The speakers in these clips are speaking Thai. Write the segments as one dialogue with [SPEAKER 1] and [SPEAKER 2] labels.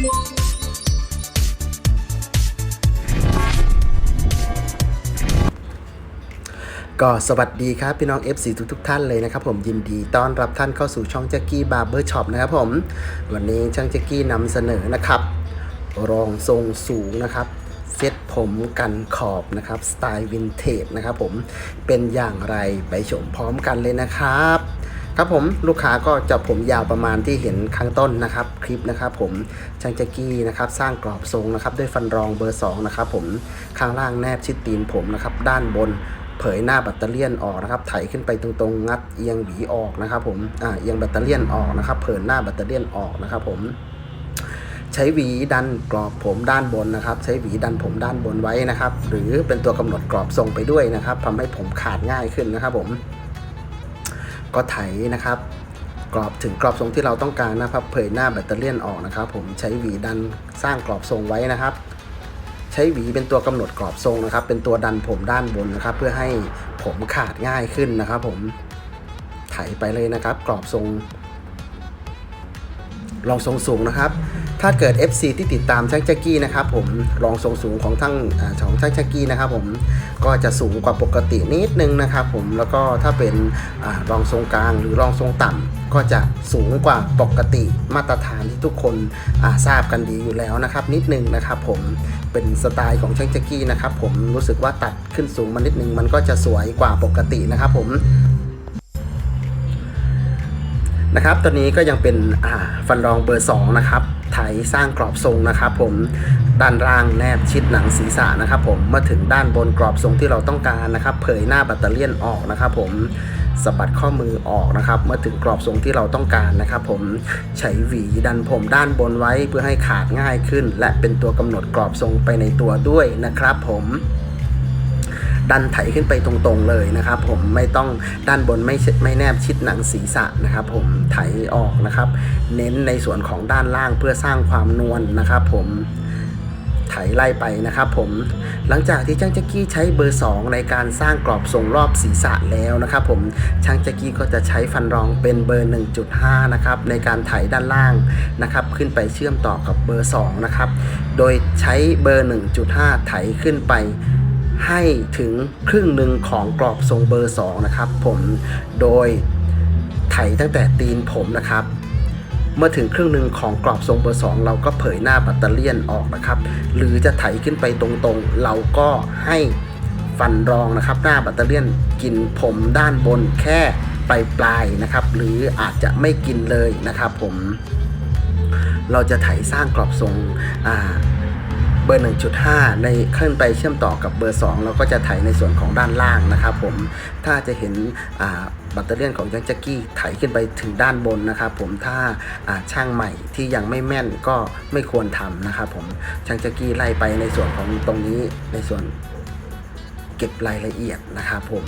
[SPEAKER 1] ก็สวัสดีครับ พี่น้อง FC ทุกทุกๆท่านเลยนะครับผมยินดีต้อนรับท่านเข้าสู่ช่องแจ็กกี้บาร์เบอร์ช็อปนะครับผม วันนี้ช่างแจ็กกี้นำเสนอนะครับ รองทรงสูงนะครับ เซ็ตผมกันขอบนะครับ สไตล์วินเทจนะครับผมเป็นอย่างไรไปชมพร้อมกันเลยนะครับ ครับผมลูกค้าก็จะผมยาวประมาณที่เห็นข้างต้นนะครับ คลิปนะครับผมช่างแจ็กกี้นะครับสร้างกรอบทรงนะครับด้วยฟันรองเบอร์ 2 นะครับผมข้างล่างแนบชิดตีนผมนะครับด้านบนเผยหน้าแบตเตอรี่ยนออกนะครับ ไถขึ้นไปตรงๆ งัดเอียงหวีออกนะครับผมอ่าเอียงแบตเตอรี่ยนออกนะครับ เผยหน้าแบตเตอรี่ยนออกนะครับผม ใช้หวีดันกรอบผมด้านบนนะครับ ใช้หวีดันผมด้านบนไว้นะครับ หรือเป็นตัวกำหนดกรอบทรงไปด้วยนะครับทำให้ผมขาดง่ายขึ้นนะครับผม ก็ไถนะครับ กรอบถึงกรอบทรงที่เราต้องการนะครับ เผยหน้าแบตเตอรี่ออกนะครับ ผมใช้หวีดันสร้างกรอบทรงไว้นะครับ ใช้หวีเป็นตัวกำหนดกรอบทรงนะครับ เป็นตัวดันผมด้านบนนะครับ เพื่อให้ผมขาดง่ายขึ้นนะครับ ผมไถไปเลยนะครับ กรอบทรงลองทรงสูงนะครับ ถ้าเกิด FC ที่ติดตามช่างแจ็กกี้นะครับผมรองทรงสูงของทั้งอของช่างแจ็กกี้นะครับผมก็จะสูงกว่าปกตินิดนึงนะครับผมแล้วก็ถ้าเป็นอรองทรงกลางหรือรองทรงต่ำก็จะสูงกว่าปกติมาตรฐานที่ทุกคนทราบกันดีอยู่แล้วนะครับ นิดนึงนะครับผมเป็นสไตล์ของช่างแจ็กกี้นะครับผมรู้สึกว่าตัดขึ้นสูงมานิดนึงมันก็จะสวยกว่าปกตินะครับผมนะครับตัวนี้ก็ยังเป็นฟันรองเบอร์2นะครับ ไถสร้างกรอบทรงนะครับผมด้านล่างแนบชิดหนังศีรษะนะครับผมเมื่อถึงด้านบนกรอบทรงที่เราต้องการนะครับ เผยหน้าแบตเตอรี่ยนออกนะครับผมสะบัดข้อมือออกนะครับ เมื่อถึงกรอบทรงที่เราต้องการนะครับ ผมใช้หวีดันผมด้านบนไว้เพื่อให้ขาดง่ายขึ้น และเป็นตัวกำหนดกรอบทรงไปในตัวด้วยนะครับผม ดันไถขึ้นไปตรงๆเลยนะครับ ผมไม่ต้องด้านบนไม่ไม่แนบชิดหนังศีรษะนะครับ ผมไถออกนะครับ เน้นในส่วนของด้านล่างเพื่อสร้างความนวลนะครับ ผมไถไล่ไปนะครับผมหลังจากที่ช่างแจ็กกี้ใช้เบอร์ 2 ในการสร้างกรอบทรงรอบศีรษะแล้วนะครับผมช่างแจ็กกี้ก็จะใช้ฟันรองเป็นเบอร์ 1.5 นะครับในการไถด้านล่างนะครับขึ้นไปเชื่อมต่อกับเบอร์ 2 นะครับโดยใช้เบอร์ 1.5 ไถขึ้นไป ให้ถึงครึ่งหนึ่งของกรอบทรงเบอร์ 2 นะครับ ผมโดยไถตั้งแต่ตีนผมนะครับ เมื่อถึงครึ่งหนึ่งของกรอบทรงเบอร์ 2 เราก็เผยหน้าแบตเตอรี่ยนออกนะครับ หรือจะไถขึ้นไปตรงๆ เราก็ให้ฟันรองนะครับ หน้าแบตเตอรี่ยนกินผมด้านบนแค่ปลายๆนะครับ หรืออาจจะไม่กินเลยนะครับ ผม เราจะไถสร้างกรอบทรงอ่า เบอร์ 1.5 ในขึ้นไปเชื่อมต่อกับเบอร์ 2 เราก็จะไถในส่วนของด้านล่างนะครับผมถ้าจะเห็นบัตเตอรี่ยนของยังแจ็กกี้ไถขึ้นไปถึงด้านบนนะครับผมถ้าช่างใหม่ที่ยังไม่แม่นก็ไม่ควรทำนะครับผมช่างแจ็กกี้ไล่ไปในส่วนของตรงนี้ในส่วนเก็บรายละเอียดนะครับผม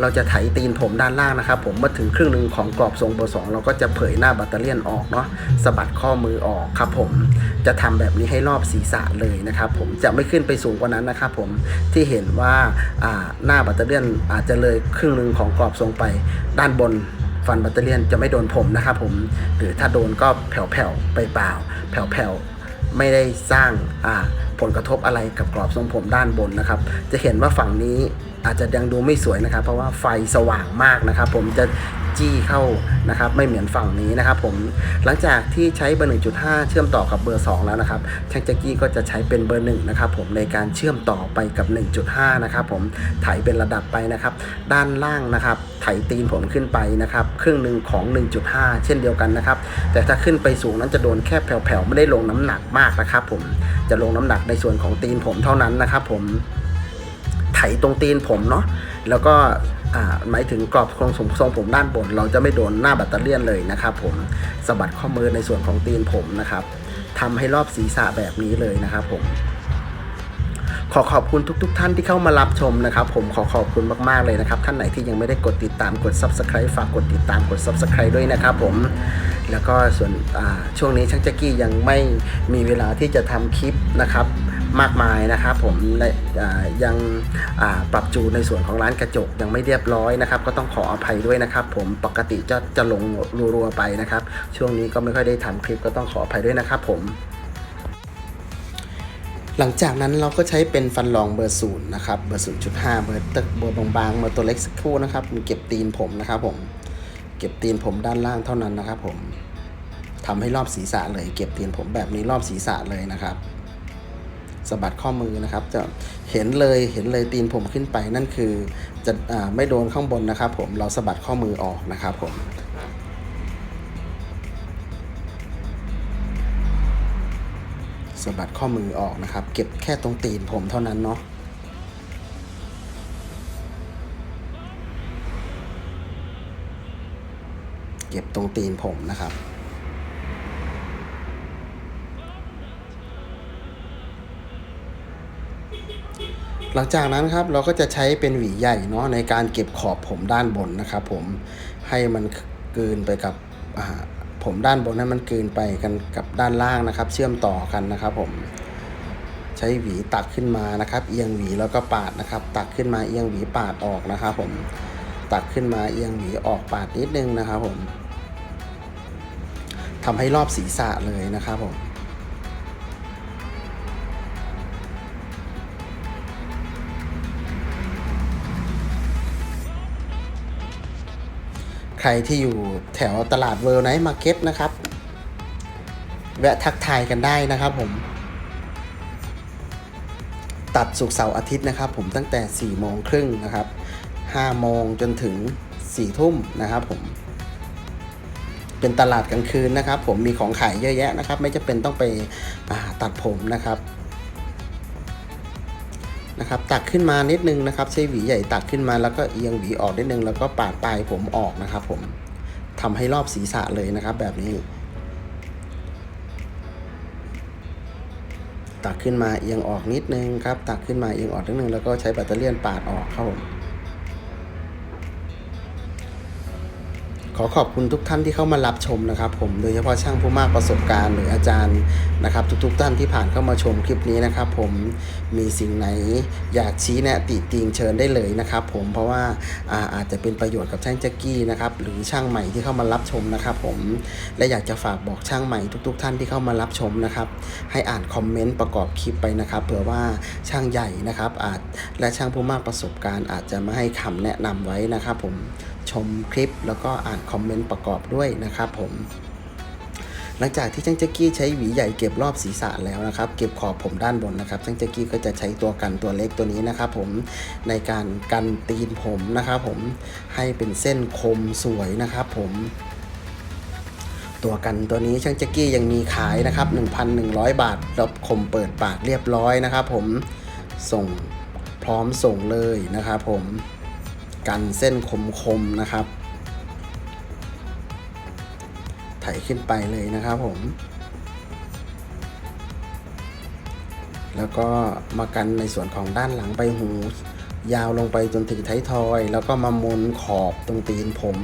[SPEAKER 1] เราจะไถตีนผมด้านล่างนะครับ ผมเมื่อถึงครึ่งหนึ่งของกรอบทรงเบอร์สองเราก็จะเผยหน้าแบัตเตอรี่ยนออกเนาะสะบัดข้อมือออกครับผมจะทำแบบนี้ให้รอบศีรษะเลยนะครับผมจะไม่ขึ้นไปสูงกว่านั้นนะครับผมที่เห็นว่าหน้าแบัตเตอรี่ยนอาจจะเลยครึ่งหนึ่งของกรอบทรงไปด้านบนฟันแบัตเตอรี่ยนจะไม่โดนผมนะครับผมหรือถ้าโดนก็แผ่วๆไปเปล่า แผ่วๆไม่ได้สร้างอ่า ผลกระทบอะไรกับกรอบทรงผมด้านบนนะครับ จะเห็นว่าฝั่งนี้อาจจะยังดูไม่สวยนะครับ เพราะว่าไฟสว่างมากนะครับ ผมจะจี้เข้านะครับไม่เหมือนฝั่งนี้นะครับ ผมหลังจากที่ใช้เบอร์ 1.5 เชื่อมต่อกับเบอร์ 2 แล้วนะครับช่างแจ็กกี้ก็จะใช้เป็นเบอร์1นะครับผมในการเชื่อมต่อไปกับ 1.5 นะครับผมไถเป็นระดับไปนะครับ ด้านล่างนะครับ ไถตีนผมขึ้นไปนะครับ ครึ่งหนึ่งของ 1.5 เช่นเดียวกันนะครับ แต่ถ้าขึ้นไปสูงนั้นจะโดนแค่แผ่วๆไม่ได้ลงน้ำหนักมากนะครับ ผมจะลงน้ำหนักในส่วนของตีนผมเท่านั้นนะครับผมไถตรงตีนผมเนาะแล้วก็หมายถึงกรอบโครงทรงผมด้านบน เราจะไม่โดนหน้าแบตเตอรี่ยนเลยนะครับผมสะบัดข้อมือในส่วนของตีนผมนะครับทำให้รอบศีรษะแบบนี้เลยนะครับผม ขอขอบคุณทุก ๆ ท่านที่เข้ามารับชมนะครับ ผมขอขอบคุณมากๆเลยนะครับ ท่านไหนที่ยังไม่ได้กดติดตามกด subscribe ฝากกดติดตามกด subscribe ด้วยนะครับผมแล้วก็ส่วนช่วงนี้ช่างแจ็กกี้ยังไม่มีเวลาที่จะทำคลิปนะครับมากมายนะครับผมและยังปรับจูนในส่วนของร้านกระจกยังไม่เรียบร้อยนะครับ ก็ต้องขออภัยด้วยนะครับ ผมปกติจะจะลงรัวๆไปนะครับ ช่วงนี้ก็ไม่ค่อยได้ทำคลิปก็ต้องขออภัยด้วยนะครับผม หลังจากนั้นเราก็ใช้เป็นฟันรองเบอร์ศูนย์นะครับ เบอร์ศูนย์จุดห้าเบอร์ตึกเบอร์บางๆเบอร์ตัวเล็กสักครู่นะครับมันเก็บตีนผมนะครับผม เก็บตีนผมด้านล่างเท่านั้นนะครับ ผมทำให้รอบศีรษะเลย เก็บตีนผมแบบนี้รอบศีรษะเลยนะครับสะบัดข้อมือนะครับ จะเห็นเลยเห็นเลยตีนผมขึ้นไปนั่นคือจะอ่าไม่โดนข้างบนนะครับ ผมเราสะบัดข้อมือออกนะครับ ผม สะบัดข้อมือออกนะครับ เก็บแค่ตรงตีนผมเท่านั้นเนาะเก็บตรงตีนผมนะครับหลังจากนั้นครับเราก็จะใช้เป็นหวีใหญ่เนาะในการเก็บขอบผมด้านบนนะครับผมให้มันเกลืนไปกับอ่า ผมด้านบนให้มันกลืนไปกันกับด้านล่างนะครับ เชื่อมต่อกันนะครับ ผม ใช้หวีตักขึ้นมานะครับ เอียงหวีแล้วก็ปาดนะครับ ตักขึ้นมาเอียงหวีปาดออกนะครับ ผมตักขึ้นมาเอียงหวีออกปาดนิดนึงนะครับ ผมทำให้รอบศีรษะเลยนะครับผม ใครที่อยู่แถวตลาดเวิร์ไนท์มาร์เก็ตนะครับ แวะทักทายกันได้นะครับผม ตัดสุกเสาร์อาทิตย์นะครับ ผมตั้งแต่ 4 โมงครึ่งนะครับ 5 โมงจนถึง 4 ทุ่มนะครับผม เป็นตลาดกลางคืนนะครับ ผมมีของขายเยอะแยะนะครับ ไม่จะเป็นต้องไปตัดผมนะครับ นะครับตักขึ้นมานิดนึงนะครับใช้หวีใหญ่ตักขึ้นมาแล้วก็เอียงหวีออกนิดนึง แล้วก็ปาดปลายผมออกนะครับ ผมทำให้รอบศีรษะเลยนะครับ แบบนี้ ตักขึ้นมาเอียงออกนิดนึงครับ ตักขึ้นมาเอียงออกนิดนึงแล้วก็ใช้แบตเตอรี่ยนปาดออกครับผม อขอบคุณทุกท่านที่เข้ามารับชมนะครับผมโดยเฉพาะช่างผู้มากประสบการณ์หรืออาจารย์นะครับ ทุกๆท่านที่ผ่านเข้ามาชมคลิปนี้นะครับ ผมมีสิ่งไหนอยากชี้แนะติติงเชิญได้เลยนะครับ ผมเพราะว่าอาอาจจะเป็นประโยชน์กับช่างแจ็กกี้นะครับหรือช่างใหม่ที่เข้ามารับชมนะครับ ผมและอยากจะฝากบอกช่างใหม่ทุก ๆ ท่านที่เข้ามารับชมนะครับ ให้อ่านคอมเมนต์ประกอบคลิปไปนะครับเผื่อว่าช่างใหญ่นะครับอาจและช่างผู้มากประสบการณ์ อาจจะมาให้คำแนะนำไว้นะครับ ผม ชมคลิป แล้วก็อ่านคอมเมนต์ประกอบด้วยนะครับผมหลังจากที่ช่างแจ็กกี้ใช้หวีใหญ่เก็บรอบศีรษะแล้วนะครับ เก็บขอบผมด้านบนนะครับช่างแจ็กกี้ก็จะใช้ตัวกันตัวเล็กตัวนี้นะครับ ผมในการกันตีนผมนะครับ ผมให้เป็นเส้นคมสวยนะครับ ผมตัวกันตัวนี้ช่างแจ็กกี้ยังมีขายนะครับ 1,100 บาทรบคมเปิดปากเรียบร้อยนะครับ ผมส่งพร้อมส่งเลยนะครับ ผม กันเส้นคมๆนะครับ ไถขึ้นไปเลยนะครับผม แล้วก็มากันในส่วนของด้านหลังใบหู ยาวลงไปจนถึงท้ายทอย แล้วก็มามนขอบตรงตีนผม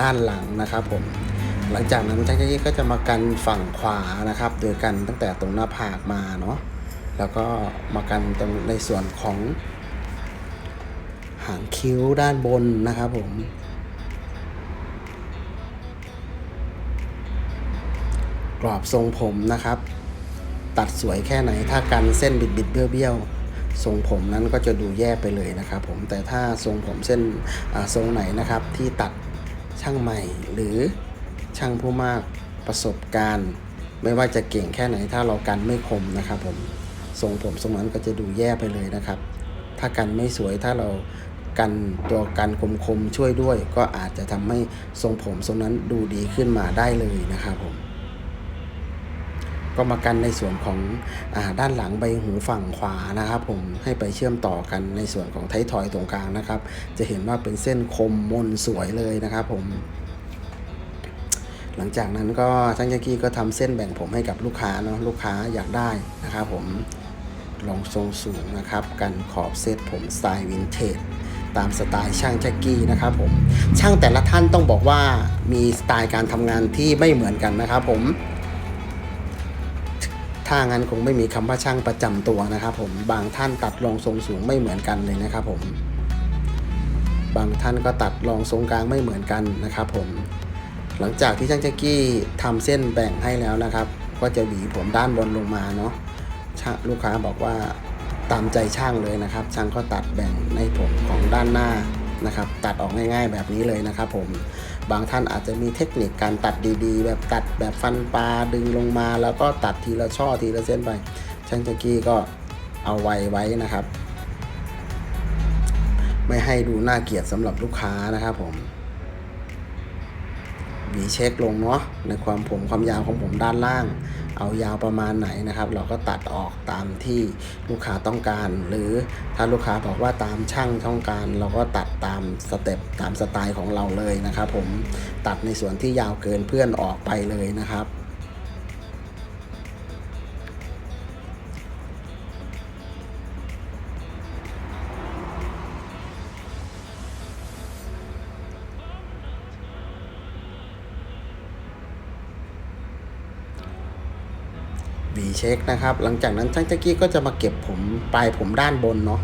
[SPEAKER 1] ด้านหลังนะครับผมหลังจากนั้นช่างเจี้ก็จะมากันฝั่งขวานะครับ โดยกันตั้งแต่ตรงหน้าผากมาเนาะแล้วก็มากันตรงในส่วนของ หางคิ้วด้านบนนะครับผม กรอบทรงผมนะครับ ตัดสวยแค่ไหนถ้ากันเส้นบิดบิดเบี้ยวเบี้ยวทรงผมนั้นก็จะดูแย่ไปเลยนะครับ ผมแต่ถ้าทรงผมเส้นทรงไหนนะครับ ที่ตัดช่างใหม่ หรือช่างผู้มากประสบการณ์ ไม่ว่าจะเก่งแค่ไหนถ้าเรากันไม่คมนะครับ ผมทรงผมทรงนั้นก็จะดูแย่ไปเลยนะครับ ถ้ากันไม่สวยถ้าเรา กันตัวกันคมๆช่วยด้วย ก็อาจจะทำให้ทรงผมทรงนั้นดูดีขึ้นมาได้เลยนะครับผมก็มากันในส่วนของอด้านหลังใบหูฝั่งขวานะครับ ผมให้ไปเชื่อมต่อกันในส่วนของไททอยตรงกลางนะครับ จะเห็นว่าเป็นเส้นคมมนสวยเลยนะครับ ผม หลังจากนั้นก็ช่างยากี้ก็ทำเส้นแบ่งผมให้กับลูกค้าเนาะลูกค้าอยากได้นะครับ ผมลองทรงสูงนะครับ กันขอบเซตผมสไตล์วินเทจ ตามสไตล์ช่างแจ็กกี้นะครับผมช่างแต่ละท่านต้องบอกว่ามีสไตล์การทำงานที่ไม่เหมือนกันนะครับผมถ้างั้นคงไม่มีคำว่าช่างประจำตัวนะครับผมบางท่านตัดรองทรงสูงไม่เหมือนกันเลยนะครับผมบางท่านก็ตัดรองทรงกลางไม่เหมือนกันนะครับผมหลังจากที่ช่างแจ็กกี้ทำเส้นแบ่งให้แล้วนะครับ ก็จะหวีผมด้านบนลงมาเนาะลูกค้าบอกว่า ตามใจช่างเลยนะครับ ช่างก็ตัดแบ่งในผมของด้านหน้านะครับ ตัดออกง่ายๆแบบนี้เลยนะครับผมบางท่านอาจจะมีเทคนิคการตัดดีๆ แบบตัดแบบฟันปลาดึงลงมา แล้วก็ตัดทีละช่อทีละเส้นไป ช่างจ็กกี้ก็เอาไว้ไว้นะครับ ไม่ให้ดูน่าเกลียดสำหรับลูกค้านะครับผม วีเช็คลงเนาะในความผมความยาวของผมด้านล่าง เอายาวประมาณไหนนะครับ เราก็ตัดออกตามที่ลูกค้าต้องการ หรือถ้าลูกค้าบอกว่าตามช่างต้องการ เราก็ตัดตามสเต็ปตามสไตล์ของเราเลยนะครับ ผมตัดในส่วนที่ยาวเกินเพื่อนออกไปเลยนะครับ เช็คนะครับ หลังจากนั้นช่างแจ็กกี้ก็จะมาเก็บผมปลายผมด้านบนเนาะ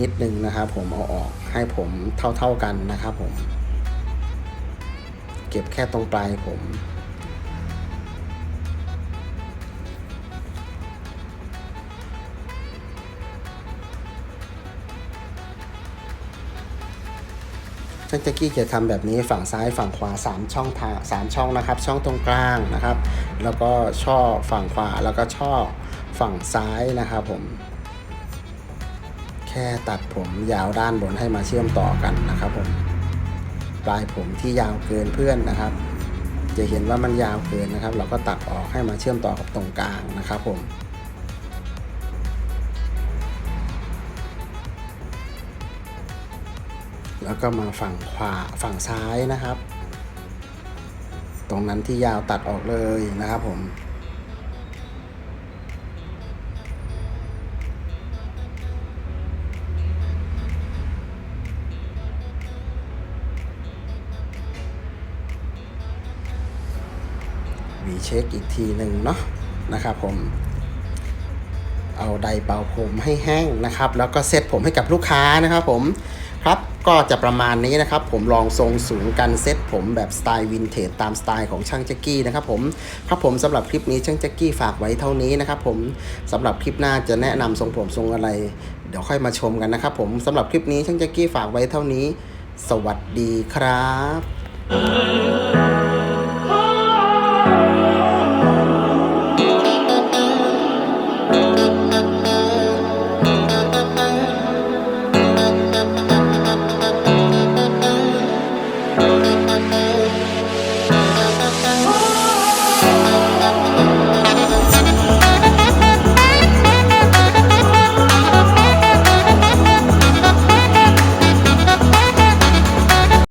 [SPEAKER 1] นิดนึงนะครับ ผมเอาออกให้ผมเท่าๆกันนะครับผม เก็บแค่ตรงปลายผม ช่างแจ็กกี้จะทำแบบนี้ฝั่งซ้ายฝั่งขวา 3 ช่องทางสามช่องนะครับ ช่องตรงกลางนะครับ แล้วก็ช่อฝั่งขวาแล้วก็ช่อฝั่งซ้ายนะครับผม แค่ตัดผมยาวด้านบนให้มาเชื่อมต่อกันนะครับผมปลายผมที่ยาวเกินเพื่อนนะครับ จะเห็นว่ามันยาวเกินนะครับ เราก็ตัดออกให้มาเชื่อมต่อกับตรงกลางนะครับผม แล้วก็มาฝั่งขวาฝั่งซ้ายนะครับ ตรงนั้นที่ยาวตัดออกเลยนะครับผมวีเช็คอีกทีหนึ่งเนาะนะครับผมเอาไดร์เป่าผมให้แห้งนะครับ แล้วก็เซตผมให้กับลูกค้านะครับผม ครับก็จะประมาณนี้นะครับ ผมลองทรงสูงกันเซตผมแบบสไตล์วินเทจตามสไตล์ของช่างแจ็กกี้นะครับผมครับผมสำหรับคลิปนี้ช่างแจ็กกี้ฝากไว้เท่านี้นะครับผมสำหรับคลิปหน้าจะแนะนำทรงผมทรงอะไร เดี๋ยวค่อยมาชมกันนะครับผมสำหรับคลิปนี้ช่างแจ็กกี้ฝากไว้เท่านี้ สวัสดีครับ